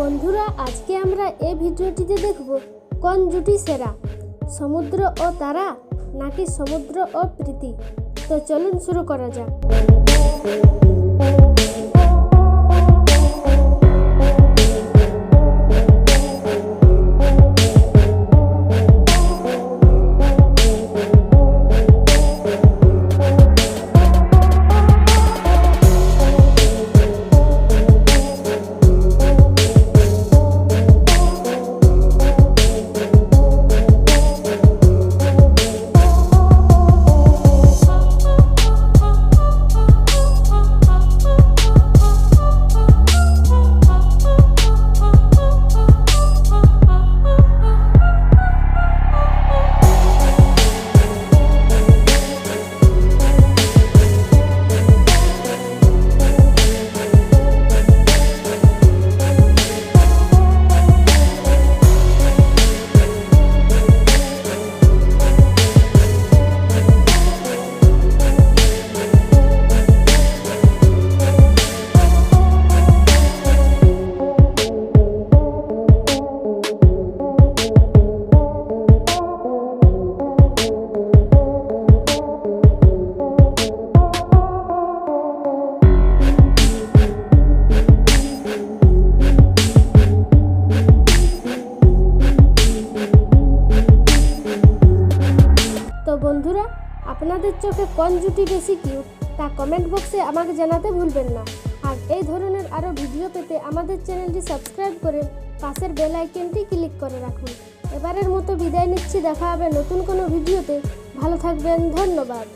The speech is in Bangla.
বন্ধুরা, আজকে আমরা এই ভিডিওটিতে দেখব কোন জুটি সেরা, সমুদ্র ও তারা নাকি সমুদ্র ও প্রীতি তো চলুন শুরু করা যাক। আপনাদের চোখে কোন জুটি বেশি কিউট তা কমেন্ট বক্সে আমাকে জানাতে ভুলবেন না। আর এই ধরনের আরও ভিডিও পেতে আমাদের চ্যানেলটি সাবস্ক্রাইব করে পাশের বেল আইকনটি ক্লিক করে রাখুন। এবারের মতো বিদায় নিচ্ছি, দেখা হবে নতুন কোনো ভিডিওতে ভালো থাকবেন, ধন্যবাদ।